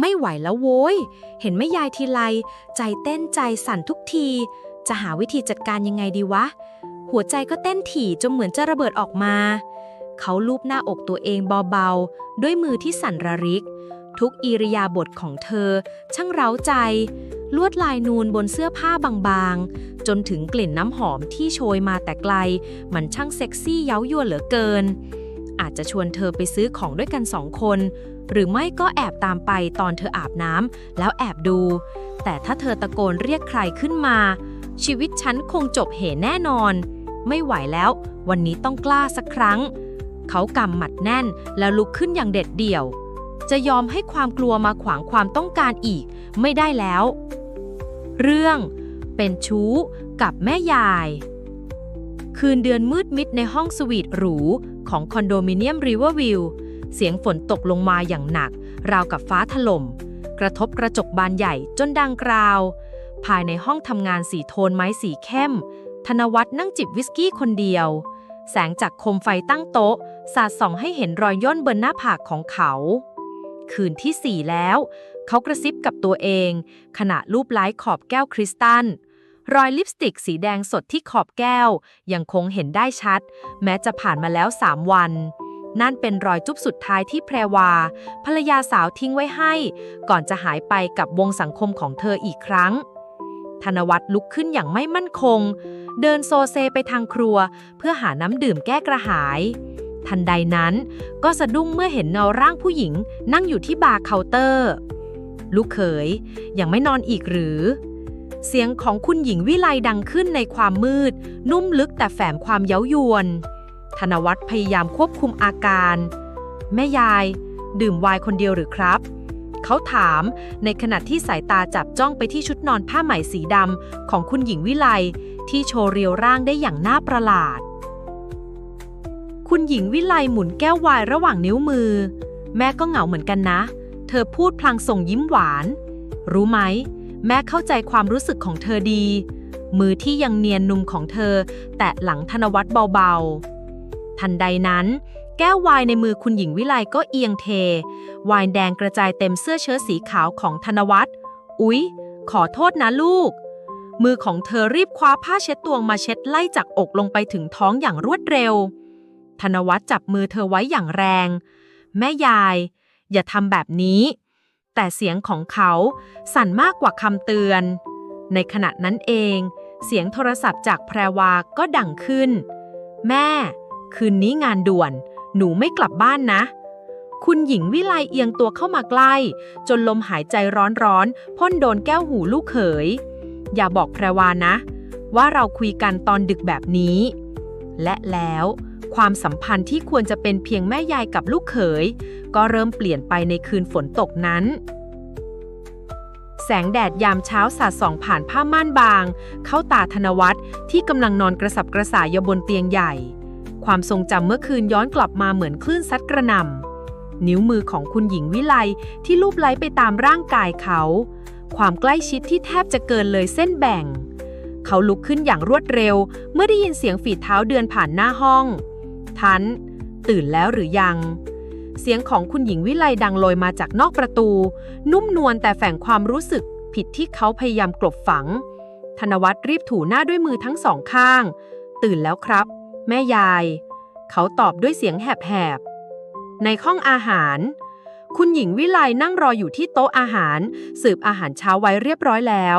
ไม่ไหวแล้วโว้ย เห็นแม่ยายทีไร ใจเต้นใจสั่นทุกที จะหาวิธีจัดการยังไงดีวะ หัวใจก็เต้นถี่จนเหมือนจะระเบิดออกมา เขาลูบหน้าอกตัวเองเบาๆ ด้วยมือที่สั่นระริก ทุกอิริยาบถของเธอ ช่างเร้าใจ ลวดลายนูนบนเสื้อผ้าบางๆ จนถึงกลิ่นน้ำหอมที่โชยมาแต่ไกล มันช่างเซ็กซี่เย้ายวนเหลือเกิน อาจจะชวนเธอไปซื้อของด้วยกันสองคน หรือไม่ก็แอบตามไปตอนเธออาบน้ำแล้วแอบดู แต่ถ้าเธอตะโกนเรียกใครขึ้นมา ชีวิตฉันคงจบเหแน่นอน ไม่ไหวแล้ว วันนี้ต้องกล้าสักครั้ง เขากำหมัดแน่นแล้วลุกขึ้นอย่างเด็ดเดี่ยว จะยอมให้ความกลัวมาขวางความต้องการอีก ไม่ได้แล้ว เรื่องเป็นชู้กับแม่ยาย คืนเดือนมืดมิดในห้องสวีทหรูของคอนโดมิเนียมริเวอร์วิว เสียงฝนตกลงมาอย่างหนัก ราวกับฟ้าถล่ม กระทบกระจกบานใหญ่จนดังกราว ภายในห้องทำงานสีโทนไม้สีเข้ม ธนวัฒน์นั่งจิบวิสกี้คนเดียว แสงจากโคมไฟตั้งโต๊ะ สาดส่องให้เห็นรอยย่นบนหน้าผากของเขา คืนที่สี่แล้ว เขากระซิบกับตัวเอง ขณะรูปไล้ขอบแก้วคริสตัลรอยลิปสติกสีแดงสดที่ขอบแก้ว ยังคงเห็นได้ชัด แม้จะผ่านมาแล้วสามวัน นั่นเป็นรอยจุ๊บสุดท้ายที่แพรวา ภรรยาสาวทิ้งไว้ให้ ก่อนจะหายไปกับวงสังคมของเธออีกครั้ง ธนวัฒน์ลุกขึ้นอย่างไม่มั่นคง เดินโซเซไปทางครัว เพื่อหาน้ำดื่มแก้กระหาย ทันใดนั้นก็สะดุ้งเมื่อเห็นเงาร่างผู้หญิง นั่งอยู่ที่บาร์เคาน์เตอร์ ลูกเขยยังไม่นอนอีกหรือเสียงของคุณหญิงวิไลดังขึ้นในความมืด นุ่มลึกแต่แฝงความเย้ายวน ธนวัฒน์พยายามควบคุมอาการ แม่ยาย ดื่มไวน์คนเดียวหรือครับ เขาถามในขณะที่สายตาจับจ้องไปที่ชุดนอนผ้าไหมสีดำของคุณหญิงวิไลที่โชว์เรียวร่างได้อย่างน่าประหลาด คุณหญิงวิไลหมุนแก้วไวน์ระหว่างนิ้วมือ แม่ก็เหงาเหมือนกันนะ เธอพูดพลางส่งยิ้มหวาน รู้ไหม แม่เข้าใจความรู้สึกของเธอดี มือที่ยังเนียนนุ่มของเธอ แตะหลังธนวัฒน์เบาๆ ทันใดนั้น แก้วไวน์ในมือคุณหญิงวิไลก็เอียงเทไวน์แดงกระจายเต็มเสื้อเชิ้ตสีขาวของธนวัฒน์อุ๊ย ขอโทษนะลูก มือของเธอรีบคว้าผ้าเช็ดตัวมาเช็ดไล่จากอกลงไปถึงท้องอย่างรวดเร็ว ธนวัฒน์จับมือเธอไว้อย่างแรง แม่ยาย อย่าทำแบบนี้ แต่เสียงของเขาสั่นมากกว่าคำเตือน ในขณะนั้นเอง เสียงโทรศัพท์จากแพรวาก็ดังขึ้น แม่ คืนนี้งานด่วน หนูไม่กลับบ้านนะ คุณหญิงวิไลเอียงตัวเข้ามาใกล้ จนลมหายใจร้อนๆพ่นโดนแก้วหูลูกเขย อย่าบอกแพรวานะ ว่าเราคุยกันตอนดึกแบบนี้ และแล้วความสัมพันธ์ที่ควรจะเป็นเพียงแม่ยายกับลูกเขย ก็เริ่มเปลี่ยนไปในคืนฝนตกนั้น แสงแดดยามเช้าสาดส่องผ่านผ้าม่านบาง เข้าตาธนวัฒน์ที่กำลังนอนกระสับกระส่ายอยู่บนเตียงใหญ่ ความทรงจำเมื่อคืนย้อนกลับมาเหมือนคลื่นซัดกระหน่ำนิ้วมือของคุณหญิงวิไลที่ลูบไล้ไปตามร่างกายเขา ความใกล้ชิดที่แทบจะเกินเลยเส้นแบ่ง เขาลุกขึ้นอย่างรวดเร็ว เมื่อได้ยินเสียงฝีเท้าเดินผ่านหน้าห้อง ทัน ตื่นแล้วหรือยัง เสียงของคุณหญิงวิไลดังลอยมาจากนอกประตู นุ่มนวลแต่แฝงความรู้สึกผิดที่เขาพยายามกลบฝัง ธนวัฒน์รีบถูหน้าด้วยมือทั้งสองข้าง ตื่นแล้วครับ แม่ยาย เขาตอบด้วยเสียงแหบๆ ในห้องอาหาร คุณหญิงวิไลนั่งรออยู่ที่โต๊ะอาหาร สืบอาหารเช้าไว้เรียบร้อยแล้ว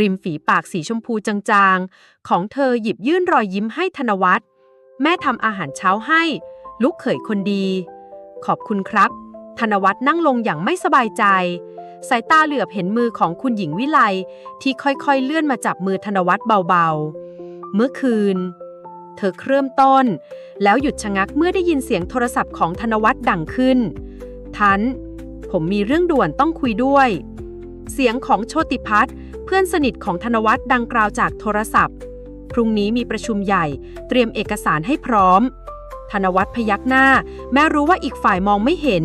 ริมฝีปากสีชมพูจางๆ ของเธอหยิบยื่นรอยยิ้มให้ธนวัฒน์แม่ทำอาหารเช้าให้ ลูกเขยคนดี ขอบคุณครับ ธนวัฒน์นั่งลงอย่างไม่สบายใจ สายตาเหลือบเห็นมือของคุณหญิงวิไลที่ค่อยๆเลื่อนมาจับมือธนวัฒน์เบาๆ เมื่อคืน เธอเคริ่มต้น แล้วหยุดชะงักเมื่อได้ยินเสียงโทรศัพท์ของธนวัฒน์ดังขึ้น ทัน ผมมีเรื่องด่วนต้องคุยด้วย เสียงของโชติพัฒน์เพื่อนสนิทของธนวัฒน์ดังกล่าวจากโทรศัพท์ พรุ่งนี้มีประชุมใหญ่เตรียมเอกสารให้พร้อม ธนวัฒน์พยักหน้า แม้รู้ว่าอีกฝ่ายมองไม่เห็น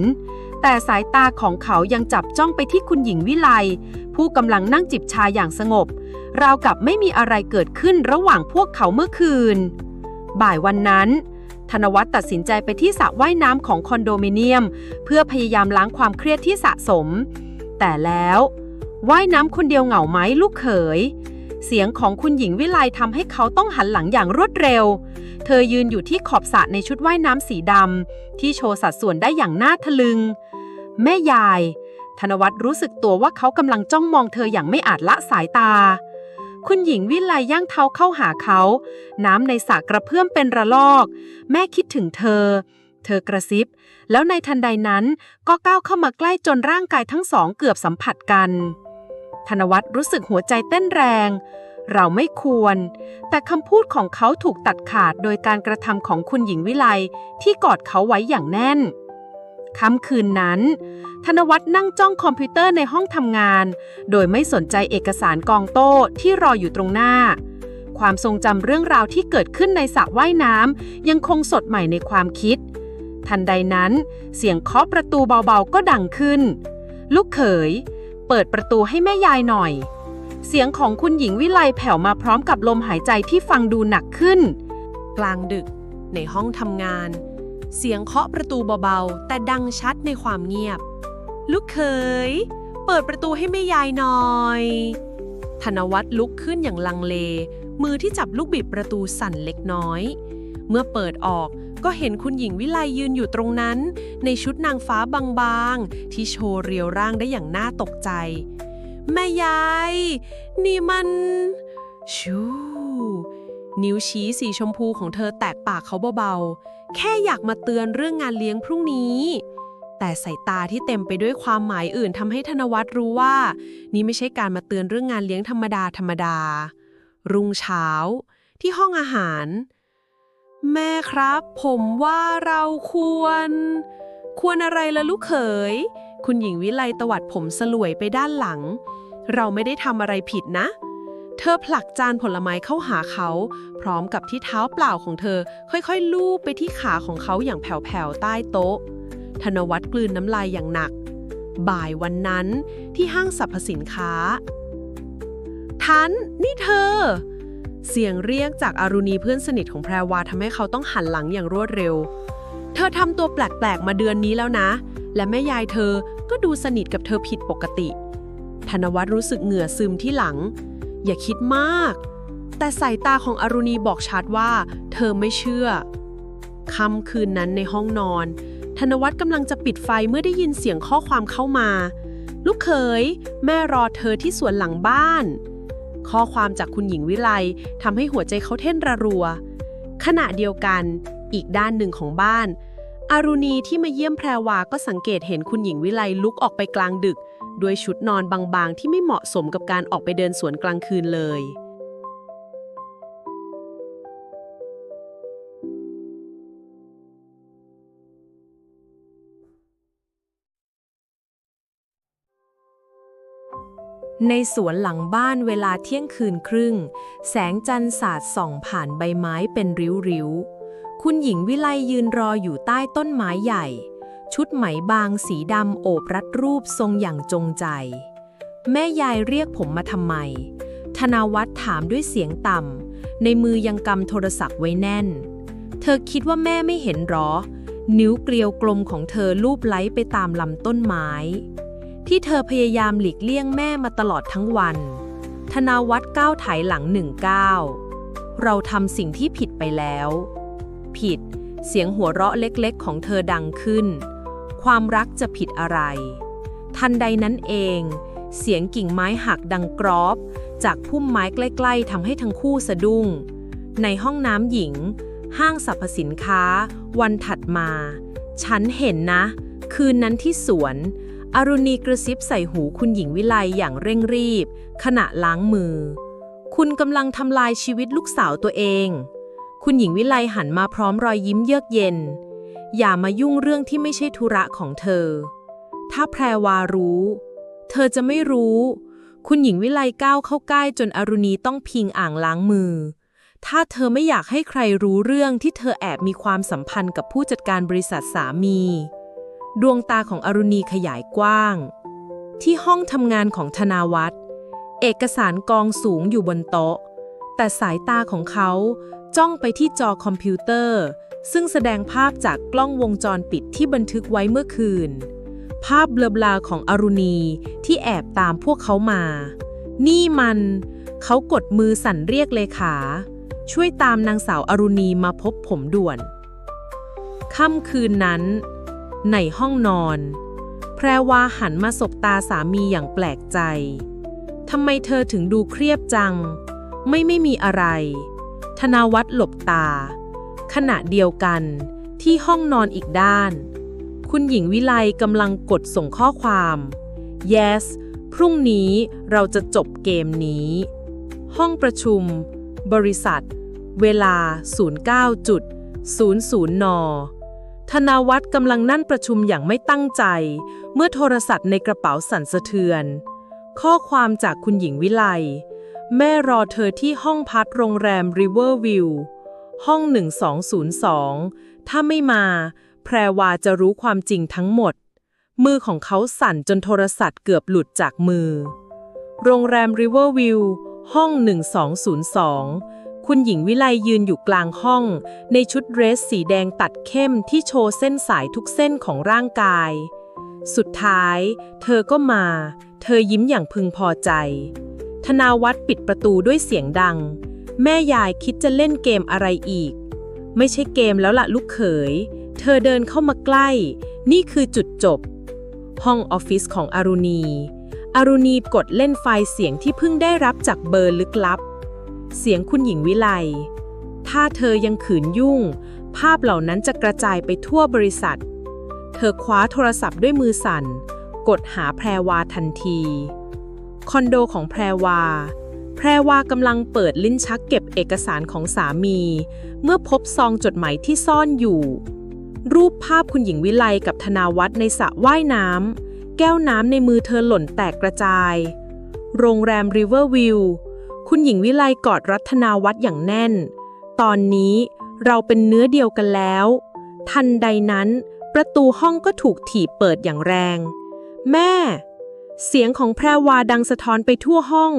แต่สายตาของเขายังจับจ้องไปที่คุณหญิงวิไลผู้กำลังนั่งจิบชาอย่างสงบราวกับไม่มีอะไรเกิดขึ้นระหว่างพวกเขาเมื่อคืน บ่ายวันนั้น ธนวัฒน์ตัดสินใจไปที่สระว่ายน้ำของคอนโดมิเนียม เพื่อพยายามล้างความเครียดที่สะสม แต่แล้วว่ายน้ำคนเดียวเหงาไหมลูกเขย เสียงของคุณหญิงวิไลทำให้เขาต้องหันหลังอย่างรวดเร็ว เธอยืนอยู่ที่ขอบสระในชุดว่ายน้ำสีดำที่โชว์สัดส่วนได้อย่างน่าทะลึง แม่ยาย ธนวัฒน์รู้สึกตัวว่าเขากำลังจ้องมองเธออย่างไม่อาจละสายตา คุณหญิงวิไลย่างเท้าเข้าหาเขา น้ำในสระกระเพื่อมเป็นระลอก แม่คิดถึงเธอ เธอกระซิบ แล้วในทันใดนั้นก็ก้าวเข้ามาใกล้จนร่างกายทั้งสองเกือบสัมผัสกัน ธนวัฒน์รู้สึกหัวใจเต้นแรง เราไม่ควร แต่คำพูดของเขาถูกตัดขาดโดยการกระทำของคุณหญิงวิไลที่กอดเขาไว้อย่างแน่น ค่ำคืนนั้น ธนวัฒน์นั่งจ้องคอมพิวเตอร์ในห้องทำงาน โดยไม่สนใจเอกสารกองโต้ที่รออยู่ตรงหน้า ความทรงจำเรื่องราวที่เกิดขึ้นในสระว่ายน้ำยังคงสดใหม่ในความคิด ทันใดนั้น เสียงเคาะประตูเบาๆก็ดังขึ้น ลูกเขย เปิดประตูให้แม่ยายหน่อย เสียงของคุณหญิงวิไลแผ่วมาพร้อมกับลมหายใจที่ฟังดูหนักขึ้น กลางดึกในห้องทำงาน เสียงเคาะประตูเบาๆ แต่ดังชัดในความเงียบ ลูกเขย เปิดประตูให้แม่ยายหน่อย ธนวัฒน์ลุกขึ้นอย่างลังเล มือที่จับลูกบิดประตูสั่นเล็กน้อย เมื่อเปิดออกก็เห็นคุณหญิงวิไลยืนอยู่ตรงนั้น ในชุดนางฟ้าบางๆ ที่โชว์เรียวร่างได้อย่างน่าตกใจ แม่ยาย นี่มัน ชู นิ้วชี้สีชมพูของเธอแตกปากเขาเบาๆ แค่อยากมาเตือนเรื่องงานเลี้ยงพรุ่งนี้ แต่สายตาที่เต็มไปด้วยความหมายอื่นทำให้ธนวัฒน์รู้ว่า นี่ไม่ใช่การมาเตือนเรื่องงานเลี้ยงธรรมดาธรรมดา รุ่งเช้า ที่ห้องอาหาร แม่ครับ ผมว่าเราควร ควรอะไรละลูกเขย คุณหญิงวิไลตวัดผมสลวยไปด้านหลัง เราไม่ได้ทำอะไรผิดนะเเธอผลักจานผลไม้เข้าหาเขา พร้อมกับที่เท้าเปล่าของเธอ ค่อยๆ ลูบไปที่ขาของเขาอย่างแผ่วๆ ใต้โต๊ะ ธนวัฒน์กลืนน้ำลายอย่างหนัก บ่ายวันนั้นที่ห้างสรรพสินค้าทันนี่เธอ เสียงเรียกจากอารุณีเพื่อนสนิทของแพรวาทำให้เขาต้องหันหลังอย่างรวดเร็ว เธอทำตัวแปลกๆ มาเดือนนี้แล้วนะ และแม่ยายเธอก็ดูสนิทกับเธอผิดปกติ ธนวัฒน์รู้สึกเหงื่อซึมที่หลัง อย่าคิดมาก แต่สายตาของอรุณีบอกชัดว่า เธอไม่เชื่อค่ำคืนนั้นในห้องนอน ธนวัฒน์กำลังจะปิดไฟเมื่อได้ยินเสียงข้อความเข้ามา ลูกเขย แม่รอเธอที่สวนหลังบ้าน ข้อความจากคุณหญิงวิไลทำให้หัวใจเขาเต้นระรัว ขณะเดียวกัน อีกด้านหนึ่งของบ้านอารุณีที่มาเยี่ยมแพรวาก็สังเกตเห็นคุณหญิงวิไลลุกออกไปกลางดึก ด้วยชุดนอนบางๆ ที่ไม่เหมาะสมกับการออกไปเดินสวนกลางคืนเลย ในสวนหลังบ้านเวลาเที่ยงคืนครึ่ง แสงจันทร์สาดส่องผ่านใบไม้เป็นริ้วๆ คุณหญิงวิไลยืนรออยู่ใต้ต้นไม้ใหญ่ ชุดไหมบางสีดำโอบรัดรูปทรงอย่างจงใจ แม่ยายเรียกผมมาทำไม ธนาวัฒน์ถามด้วยเสียงต่ำ ในมือยังกำโทรศัพท์ไว้แน่น เธอคิดว่าแม่ไม่เห็นหรอ นิ้วเกลียวกลมของเธอลูบไล้ไปตามลำต้นไม้ ที่เธอพยายามหลีกเลี่ยงแม่มาตลอดทั้งวัน ธนาวัฒน์ก้าวถ่ายหลังหนึ่งก้าวเราทำสิ่งที่ผิดไปแล้ว ผิดเสียงหัวเราะเล็กๆ ของเธอดังขึ้น ความรักจะผิดอะไร ทันใดนั้นเอง เสียงกิ่งไม้หักดังกรอบ จากพุ่มไม้ใกล้ ๆทำให้ทั้งคู่สะดุ้ง ในห้องน้ำหญิง ห้างสรรพสินค้า วันถัดมา ฉันเห็นนะ คืนนั้นที่สวนอรุณีกระซิบใส่หูคุณหญิงวิไลอย่างเร่งรีบ ขณะล้างมือ คุณกำลังทำลายชีวิตลูกสาวตัวเอง คุณหญิงวิไลหันมาพร้อมรอยยิ้มเยือกเย็น อย่ามายุ่งเรื่องที่ไม่ใช่ธุระของเธอ ถ้าแพรวารู้ เธอจะไม่รู้ คุณหญิงวิไลก้าวเข้าใกล้จนอรุณีต้องพิงอ่างล้างมือ ถ้าเธอไม่อยากให้ใครรู้เรื่องที่เธอแอบมีความสัมพันธ์กับผู้จัดการบริษัทสามี ดวงตาของอรุณีขยายกว้าง ที่ห้องทำงานของธนาวัฒน์เอกสารกองสูงอยู่บนโต๊ะ แต่สายตาของเขาจ้องไปที่จอคอมพิวเตอร์ ซึ่งแสดงภาพจากกล้องวงจรปิดที่บันทึกไว้เมื่อคืน ภาพเบลาๆของอรุณีที่แอบตามพวกเขามา นี่มัน เขากดมือสั่นเรียกเลขา ช่วยตามนางสาวอรุณีมาพบผมด่วน ค่ำคืนนั้น ในห้องนอน แพรวาหันมาสบตาสามีอย่างแปลกใจ ทำไมเธอถึงดูเครียดจัง ไม่ไม่มีอะไร ธนาวัฒน์หลบตา ขณะเดียวกัน ที่ห้องนอนอีกด้าน คุณหญิงวิไลกำลังกดส่งข้อความ yes พรุ่งนี้เราจะจบเกมนี้ ห้องประชุม บริษัท เวลา 09.00 น ธนาวัฒน์กำลังนั่นประชุมอย่างไม่ตั้งใจ เมื่อโทรศัพท์ในกระเป๋าสั่นสะเทือน ข้อความจากคุณหญิงวิไล แม่รอเธอที่ห้องพักโรงแรม Riverview ห้อง 1202 ถ้าไม่มา แพรวาจะรู้ความจริงทั้งหมด มือของเขาสั่นจนโทรศัพท์เกือบหลุดจากมือ โรงแรม Riverview ห้อง 1202 คุณหญิงวิไลยืนอยู่กลางห้อง ในชุดเดรสสีแดงตัดเข้มที่โชว์เส้นสายทุกเส้นของร่างกาย สุดท้าย เธอก็มา เธอยิ้มอย่างพึงพอใจ ธนาวัฒน์ปิดประตูด้วยเสียงดัง แม่ยายคิดจะเล่นเกมอะไรอีก ไม่ใช่เกมแล้วล่ะลูกเขย เธอเดินเข้ามาใกล้ นี่คือจุดจบ ห้องออฟฟิศของอารุณี อารุณีกดเล่นไฟล์เสียงที่เพิ่งได้รับจากเบอร์ลึกลับ เสียงคุณหญิงวิไล ถ้าเธอยังขืนยุ่ง ภาพเหล่านั้นจะกระจายไปทั่วบริษัท เธอคว้าโทรศัพท์ด้วยมือสั่น กดหาแพรวาทันที คอนโดของแพรวา แพรวากำลังเปิดลิ้นชักเก็บเอกสารของสามี เมื่อพบซองจดหมายที่ซ่อนอยู่ รูปภาพคุณหญิงวิไลกับธนาวัฒน์ในสระว่ายน้ำแก้วน้ำในมือเธอหล่นแตกกระจาย โรงแรม Riverview คุณหญิงวิไลกอดรัตนาวัฒน์อย่างแน่น ตอนนี้เราเป็นเนื้อเดียวกันแล้ว ทันใดนั้น ประตูห้องก็ถูกถีบเปิดอย่างแรง แม่ เสียงของแพรวาดังสะท้อนไปทั่วห้อง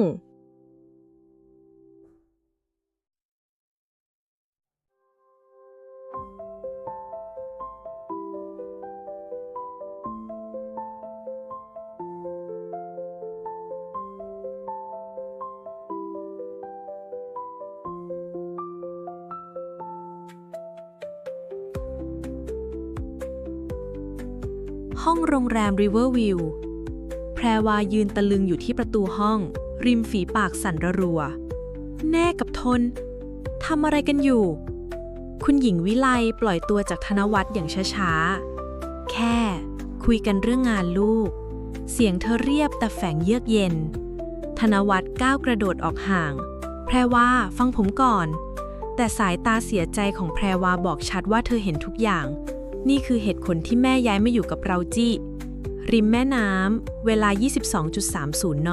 องโรงแรม Riverview แพรวายืนตะลึงอยู่ที่ประตูห้อง ริมฝีปากสั่นระรัว แน่กับทนทำอะไรกันอยู่ คุณหญิงวิไลปล่อยตัวจากธนวัฒน์อย่างช้าๆ แค่คุยกันเรื่องงานลูก เสียงเธอเรียบแต่แฝงเยือกเย็น ธนวัฒน์ก้าวกระโดดออกห่าง แพรว่าฟังผมก่อน แต่สายตาเสียใจของแพรวาบอกชัดว่าเธอเห็นทุกอย่าง นี่คือเหตุผลที่แม่ย้ายมาอยู่กับเราจี้ ริมแม่น้ำ เวลา 22.30 น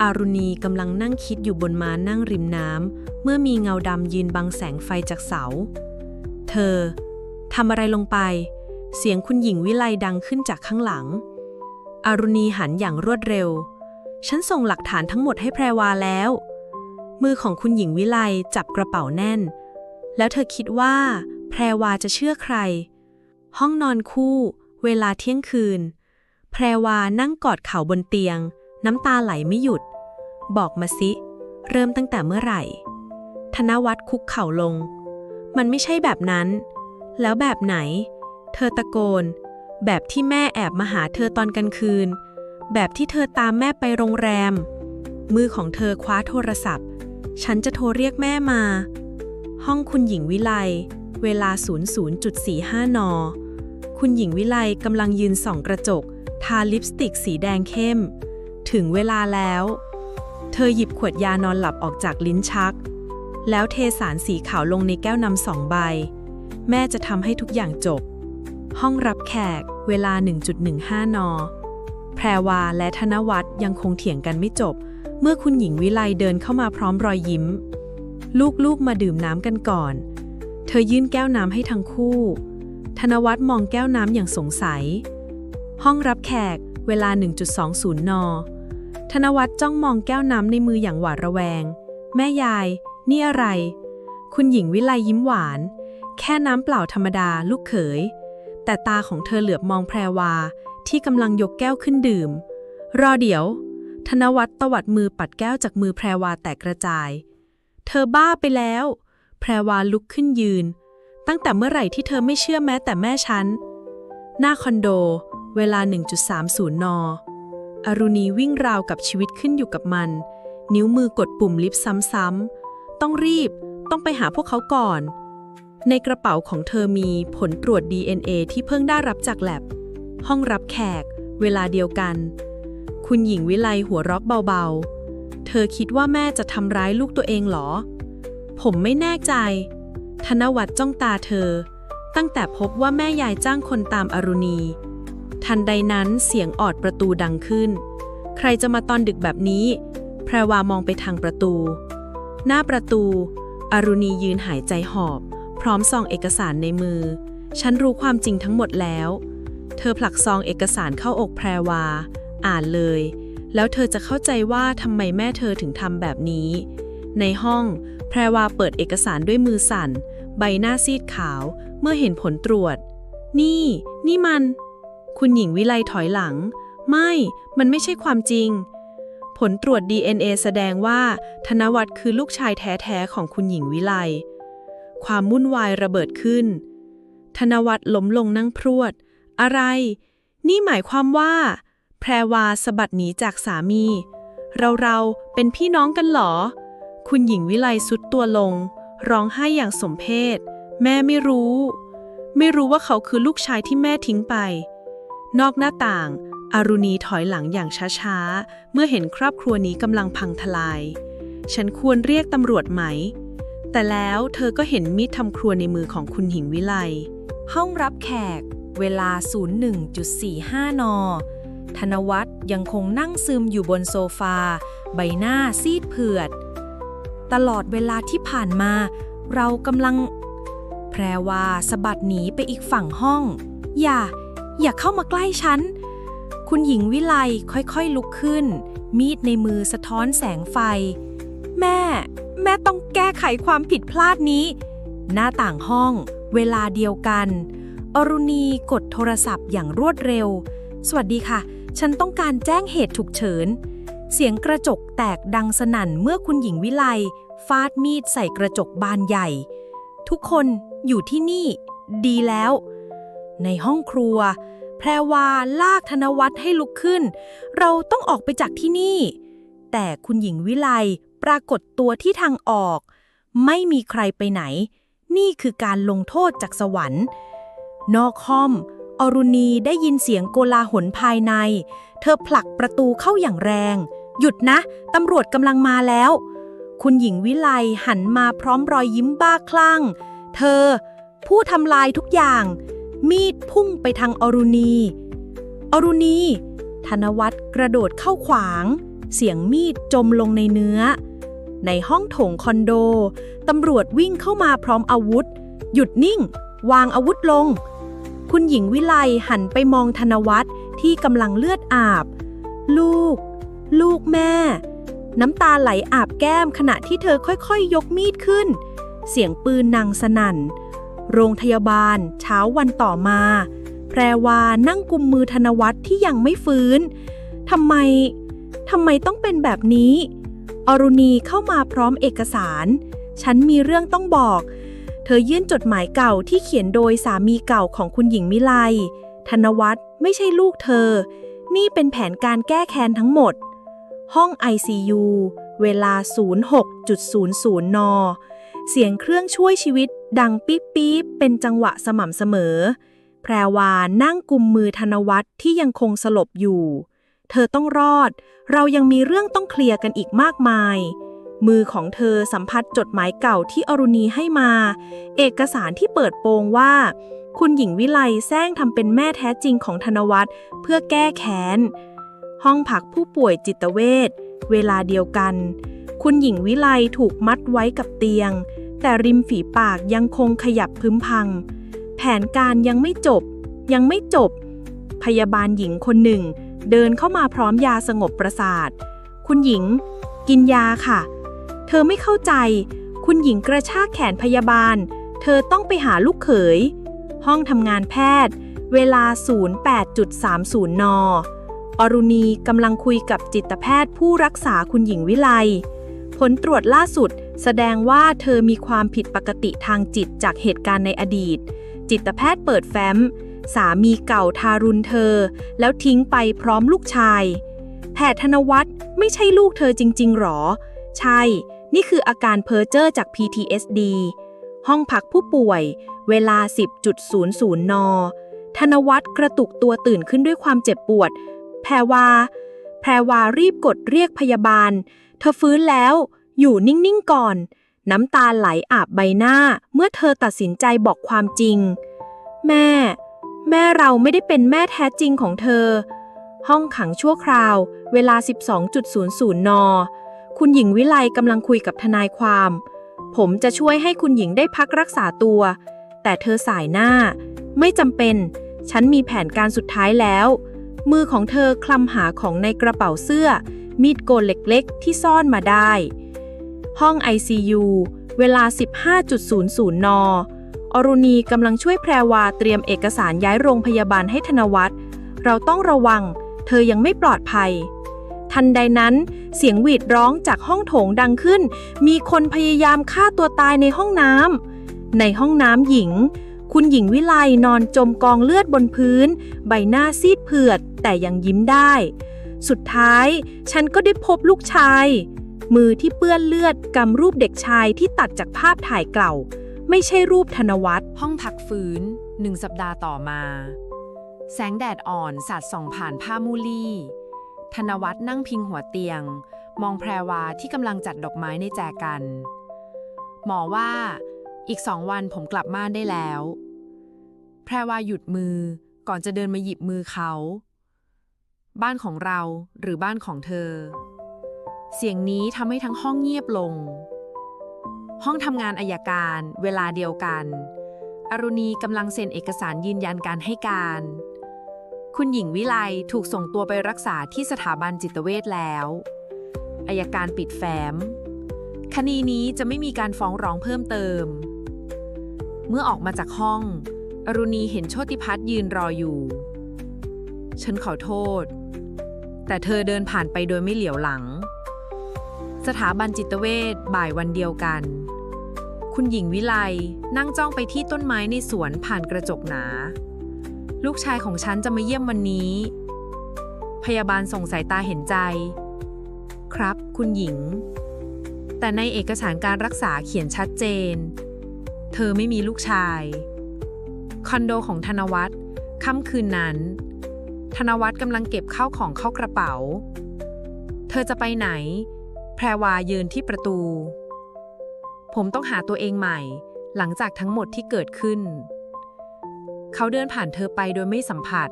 อารุณีกำลังนั่งคิดอยู่บนม้านั่งริมน้ำ เมื่อมีเงาดำยืนบังแสงไฟจากเสา เธอทำอะไรลงไป เสียงคุณหญิงวิไลดังขึ้นจากข้างหลัง อารุณีหันอย่างรวดเร็ว ฉันส่งหลักฐานทั้งหมดให้แพรวาแล้ว มือของคุณหญิงวิไลจับกระเป๋าแน่น แล้วเธอคิดว่า แพรวาจะเชื่อใคร ห้องนอนคู่ เวลาเที่ยงคืน แพรวานั่งกอดเข่าบนเตียง น้ำตาไหลไม่หยุด บอกมาสิ เริ่มตั้งแต่เมื่อไหร่ ธนวัฒน์คุกเข่าลง มันไม่ใช่แบบนั้น แล้วแบบไหน เธอตะโกน แบบที่แม่แอบมาหาเธอตอนกลางคืน แบบที่เธอตามแม่ไปโรงแรม มือของเธอคว้าโทรศัพท์ ฉันจะโทรเรียกแม่มา ห้องคุณหญิงวิไลเวลา 00.45 น คุณหญิงวิไลกำลังยืนส่องกระจก ทาลิปสติกสีแดงเข้ม ถึงเวลาแล้ว เธอหยิบขวดยานอนหลับออกจากลิ้นชัก แล้วเทสารสีขาวลงในแก้วนำสองใบ แม่จะทำให้ทุกอย่างจบ ห้องรับแขก เวลา 1.15 น แพรวาและธนวัฒน์ยังคงเถียงกันไม่จบ เมื่อคุณหญิงวิไลเดินเข้ามาพร้อมรอยยิ้ม ลูกๆมาดื่มน้ำกันก่อน เธอยื่นแก้วน้ำให้ทั้งคู่ ธนวัฒน์มองแก้วน้ำอย่างสงสัย ห้องรับแขก เวลา 1.20 น ธนวัฒน์จ้องมองแก้วน้ำในมืออย่างหวาดระแวง แม่ยาย นี่อะไร คุณหญิงวิไลยิ้มหวาน แค่น้ำเปล่าธรรมดาลูกเขย แต่ตาของเธอเหลือบมองแพรวา ที่กำลังยกแก้วขึ้นดื่ม รอเดี๋ยว ธนวัฒน์ตวัดมือปัดแก้วจากมือแพรวาแตกกระจาย เธอบ้าไปแล้ว แพรวาลุกขึ้นยืน ตั้งแต่เมื่อไหร่ที่เธอไม่เชื่อแม้แต่แม่ฉัน หน้าคอนโด เวลา 1.30 น อรุณีวิ่งราวกับชีวิตขึ้นอยู่กับมัน นิ้วมือกดปุ่มลิฟต์ซ้ำๆ ต้องรีบ ต้องไปหาพวกเขาก่อน ในกระเป๋าของเธอมีผลตรวจ DNA ที่เพิ่งได้รับจากแลบ ห้องรับแขก เวลาเดียวกัน คุณหญิงวิไลหัวเรอกเบาๆ เธอคิดว่าแม่จะทำร้ายลูกตัวเองเหรอ ผมไม่แน่ใจ ธนวัฒน์จ้องตาเธอ ตั้งแต่พบว่าแม่ยายจ้างคนตามอรุณี ทันใดนั้นเสียงออดประตูดังขึ้น ใครจะมาตอนดึกแบบนี้ แพรวามองไปทางประตู หน้าประตู อรุณียืนหายใจหอบ พร้อมซองเอกสารในมือ ฉันรู้ความจริงทั้งหมดแล้ว เธอผลักซองเอกสารเข้าอกแพรวา อ่านเลย แล้วเธอจะเข้าใจว่าทำไมแม่เธอถึงทำแบบนี้ ในห้องแพรวาเปิดเอกสารด้วยมือสั่น ใบหน้าซีดขาวเมื่อเห็นผลตรวจ นี่ นี่มัน คุณหญิงวิไลถอยหลัง ไม่ มันไม่ใช่ความจริง ผลตรวจ DNA แสดงว่า ธนวัฒน์คือลูกชายแท้ๆของคุณหญิงวิไล ความวุ่นวายระเบิดขึ้น ธนวัฒน์ล้มลงนั่งพรวด อะไร นี่หมายความว่า แพรวาสะบัดหนีจากสามี เราเราเป็นพี่น้องกันหรอ คุณหญิงวิไลสุดตัวลง ร้องไห้อย่างสมเพศ แม่ไม่รู้ ไม่รู้ว่าเขาคือลูกชายที่แม่ทิ้งไป นอกหน้าต่าง อารุณีถอยหลังอย่างช้าๆ เมื่อเห็นครอบครัวนี้กำลังพังทลาย ฉันควรเรียกตำรวจไหม แต่แล้วเธอก็เห็นมีดทำครัวในมือของคุณหญิงวิไล ห้องรับแขก เวลา 01.45 น ธนวัฒน์ยังคงนั่งซึมอยู่บนโซฟา ใบหน้าซีดเผือด ตลอดเวลาที่ผ่านมา เรากำลัง แพรวาสะบัดหนีไปอีกฝั่งห้อง อย่า อย่าเข้ามาใกล้ฉัน คุณหญิงวิไลค่อยๆลุกขึ้น มีดในมือสะท้อนแสงไฟ แม่ แม่ต้องแก้ไขความผิดพลาดนี้ หน้าต่างห้อง เวลาเดียวกัน อรุณีกดโทรศัพท์อย่างรวดเร็ว สวัสดีค่ะ ฉันต้องการแจ้งเหตุฉุกเฉินเสียงกระจกแตกดังสนั่นเมื่อคุณหญิงวิไล ฟาดมีดใส่กระจกบานใหญ่ ทุกคนอยู่ที่นี่ ดีแล้ว ในห้องครัว แพรวาลากธนวัฒน์ให้ลุกขึ้น เราต้องออกไปจากที่นี่ แต่คุณหญิงวิไลปรากฏตัวที่ทางออก ไม่มีใครไปไหน นี่คือการลงโทษจากสวรรค์ นอกห้องอรุณีได้ยินเสียงโกลาหลภายใน เธอผลักประตูเข้าอย่างแรง หยุดนะ ตำรวจกำลังมาแล้ว คุณหญิงวิไลหันมาพร้อมรอยยิ้มบ้าคลั่ง เธอ ผู้ทำลายทุกอย่าง มีดพุ่งไปทางอรุณี อรุณี ธนวัฒน์กระโดดเข้าขวาง เสียงมีดจมลงในเนื้อ ในห้องโถงคอนโด ตำรวจวิ่งเข้ามาพร้อมอาวุธ หยุดนิ่ง วางอาวุธลง คุณหญิงวิไลหันไปมองธนวัฒน์ที่กำลังเลือดอาบ ลูก ลูกแม่ น้ำตาไหลอาบแก้มขณะที่เธอค่อยๆยกมีดขึ้น เสียงปืนนังสนั่น โรงพยาบาล เช้าวันต่อมา แพรวานั่งกุมมือธนวัฒน์ที่ยังไม่ฟื้นทำไมทำไมต้องเป็นแบบนี้ อรุณีเข้ามาพร้อมเอกสาร ฉันมีเรื่องต้องบอก เธอยื่นจดหมายเก่าที่เขียนโดยสามีเก่าของคุณหญิงมิไลธนวัฒน์ไม่ใช่ลูกเธอ นี่เป็นแผนการแก้แค้นทั้งหมด ห้อง ICU เวลา 06.00 น เสียงเครื่องช่วยชีวิตดังปี๊บปี๊บเป็นจังหวะสม่ำเสมอ แพรวานั่งกุมมือธนวัฒน์ที่ยังคงสลบอยู่ เธอต้องรอด เรายังมีเรื่องต้องเคลียร์กันอีกมากมาย มือของเธอสัมผัสจดหมายเก่าที่อรุณีให้มา เอกสารที่เปิดโปงว่า คุณหญิงวิไลแซงทำเป็นแม่แท้จริงของธนวัฒน์เพื่อแก้แค้น ห้องพักผู้ป่วยจิตเวชเวลาเดียวกัน คุณหญิงวิไลถูกมัดไว้กับเตียง แต่ริมฝีปากยังคงขยับพึมพังแผนการยังไม่จบ ยังไม่จบ พยาบาลหญิงคนหนึ่ง เดินเข้ามาพร้อมยาสงบประสาท คุณหญิง กินยาค่ะ เธอไม่เข้าใจ คุณหญิงกระชากแขนพยาบาล เธอต้องไปหาลูกเขย ห้องทำงานแพทย์เเวลา 08.30 น อรุณีกำลังคุยกับจิตแพทย์ผู้รักษาคุณหญิงวิไล ผลตรวจล่าสุด แสดงว่าเธอมีความผิดปกติทางจิตจากเหตุการณ์ในอดีต จิตแพทย์เปิดแฟ้ม สามีเก่าทารุณเธอ แล้วทิ้งไปพร้อมลูกชาย แพทย์ธนวัฒน์ไม่ใช่ลูกเธอจริง ๆ หรอ ใช่ นี่คืออาการเพ้อเจ้อจาก PTSD ห้องพักผู้ป่วย เวลา 10.00 นธนวัฒน์กระตุกตัวตื่นขึ้นด้วยความเจ็บปวด แพรวา แพรวารีบกดเรียกพยาบาล เธอฟื้นแล้ว อยู่นิ่ง ๆ ก่อน น้ำตาไหลอาบใบหน้า เมื่อเธอตัดสินใจบอกความจริง แม่ แม่เราไม่ได้เป็นแม่แท้จริงของเธอ ห้องขังชั่วคราว เวลา 12.00 น คุณหญิงวิไลกำลังคุยกับทนายความ ผมจะช่วยให้คุณหญิงได้พักรักษาตัว แต่เธอสายหน้า ไม่จำเป็น ฉันมีแผนการสุดท้ายแล้ว มือของเธอคลำหาของในกระเป๋าเสื้อ มีดโกนเล็กๆ ที่ซ่อนมาได้ ห้อง ICU เวลา 15.00 น อรุณีกำลังช่วยแพรวาเตรียมเอกสารย้ายโรงพยาบาลให้ธนวัฒน์เราต้องระวัง เธอยังไม่ปลอดภัย ทันใดนั้น เสียงหวีดร้องจากห้องโถงดังขึ้น มีคนพยายามฆ่าตัวตายในห้องน้ำในห้องน้ำหญิง คุณหญิงวิไลนอนจมกองเลือดบนพื้น ใบหน้าซีดเผือด แต่ยังยิ้มได้ สุดท้าย ฉันก็ได้พบลูกชาย มือที่เปื้อนเลือดกำรูปเด็กชายที่ตัดจากภาพถ่ายเก่า ไม่ใช่รูปธนวัฒน์ห้องพักฟื้นหนึ่งสัปดาห์ต่อมา แสงแดดอ่อนสาดส่องผ่านผ้ามูลี่ ธนวัฒน์นั่งพิงหัวเตียง มองแพรวาที่กำลังจัดดอกไม้ในแจกัน หมอว่า อีกสองวันผมกลับบ้านได้แล้ว แพรวาหยุดมือก่อนจะเดินมาหยิบมือเขา บ้านของเราหรือบ้านของเธอ เสียงนี้ทำให้ทั้งห้องเงียบลง ห้องทำงานอายการเวลาเดียวกัน อรุณีกำลังเซ็นเอกสารยืนยันการให้การ คุณหญิงวิไลถูกส่งตัวไปรักษาที่สถาบันจิตเวชแล้วอายการปิดแฟ้มคดีนี้จะไม่มีการฟ้องร้องเพิ่มเติม เมื่อออกมาจากห้อง อรุณีเห็นโชติพัฒน์ยืนรออยู่ ฉันขอโทษ แต่เธอเดินผ่านไปโดยไม่เหลียวหลัง สถาบันจิตเวชบ่ายวันเดียวกัน คุณหญิงวิไลนั่งจ้องไปที่ต้นไม้ในสวนผ่านกระจกหนา ลูกชายของฉันจะมาเยี่ยมวันนี้ พยาบาลส่งสายตาเห็นใจ ครับ คุณหญิง แต่ในเอกสารการรักษาเขียนชัดเจน เธอไม่มีลูกชาย คอนโดของธนวัฒน์ค่ำคืนนั้น ธนวัฒน์กำลังเก็บข้าวของเข้ากระเป๋า เธอจะไปไหน แพรวายืนที่ประตู ผมต้องหาตัวเองใหม่ หลังจากทั้งหมดที่เกิดขึ้น เขาเดินผ่านเธอไปโดยไม่สัมผัส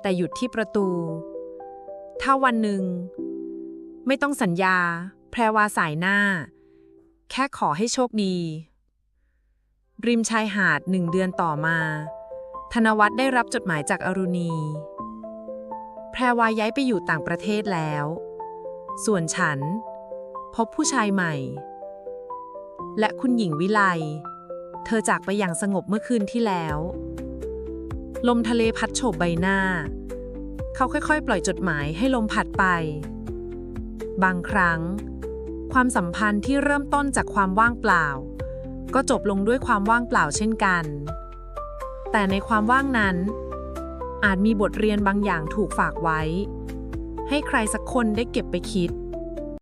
แต่หยุดที่ประตู ถ้าวันหนึ่ง ไม่ต้องสัญญา แพรวาสายหน้า แค่ขอให้โชคดี ริมชายหาดหนึ่งเดือนต่อมา ธนวัฒน์ได้รับจดหมายจากอรุณี แพรวาย้ายไปอยู่ต่างประเทศแล้ว ส่วนฉัน พบผู้ชายใหม่ และคุณหญิงวิไล เธอจากไปอย่างสงบเมื่อคืนที่แล้ว ลมทะเลพัดโฉบใบหน้า เขาค่อยๆ ปล่อยจดหมายให้ลมพัดไป บางครั้ง ความสัมพันธ์ที่เริ่มต้นจากความว่างเปล่า ก็จบลงด้วยความว่างเปล่าเช่นกัน แต่ในความว่างนั้น อาจมีบทเรียนบางอย่างถูกฝากไว้ ให้ใครสักคนได้เก็บไปคิด